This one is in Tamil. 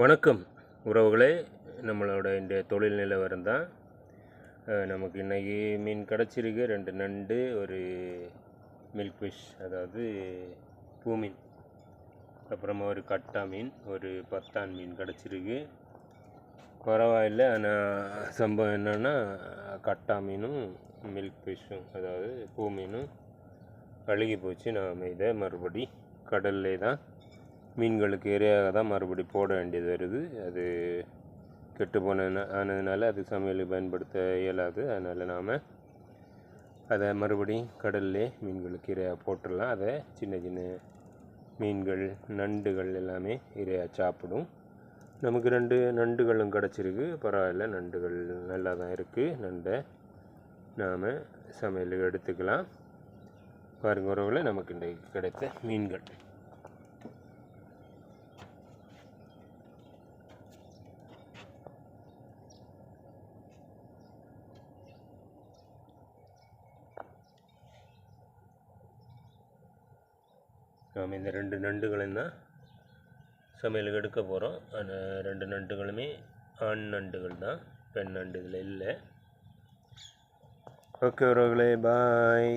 வணக்கம் உறவுகளே. நம்மளோட இந்த தொழில் நிலவரம் தான் நமக்கு இன்றைக்கி மீன் கிடச்சிருக்கு. ரெண்டு நண்டு ஒரு மில்க் ஃபிஷ் அதாவது பூமீன். அப்புறமா ஒரு கட்டா மீன் ஒரு பத்தான் மீன் கிடச்சிருக்கு. பரவாயில்ல ஆனால் சம்பவம் என்னென்னா கட்டா மீனும் மில்க் ஃபிஷ்ஷும் அதாவது பூ மீனும் அழுகி போச்சு. நாம் இதை மறுபடி கடல்லே தான் மீன்களுக்கு இரையாக தான் மறுபடி போட வேண்டியது வருது. அது கெட்டு போன ஆனதுனால அது சமையலுக்கு பயன்படுத்த இயலாது. அதனால் நாம் அதை மறுபடி கடல்லே மீன்களுக்கு இரையாக போட்டுடலாம். அதை சின்ன சின்ன மீன்கள் நண்டுகள் எல்லாமே இரையாக சாப்பிடும். நமக்கு ரெண்டு நண்டுகளும் கிடச்சிருக்கு. பரவாயில்ல நண்டுகள் நல்லா தான் இருக்குது நண்டை நாம் சமையலுக்கு எடுத்துக்கலாம். பாருங்க உறவில் நமக்கு இன்றைக்கு கிடைத்த மீன்கள். நாம் இந்த ரெண்டு நண்டுகளையும் தான் சமையலுக்கு எடுக்க போகிறோம். அந்த ரெண்டு நண்டுகளுமே ஆண் நண்டுகள் தான் பெண் நண்டு இதில் இல்லை. ஓகே உறவுகளே பாய்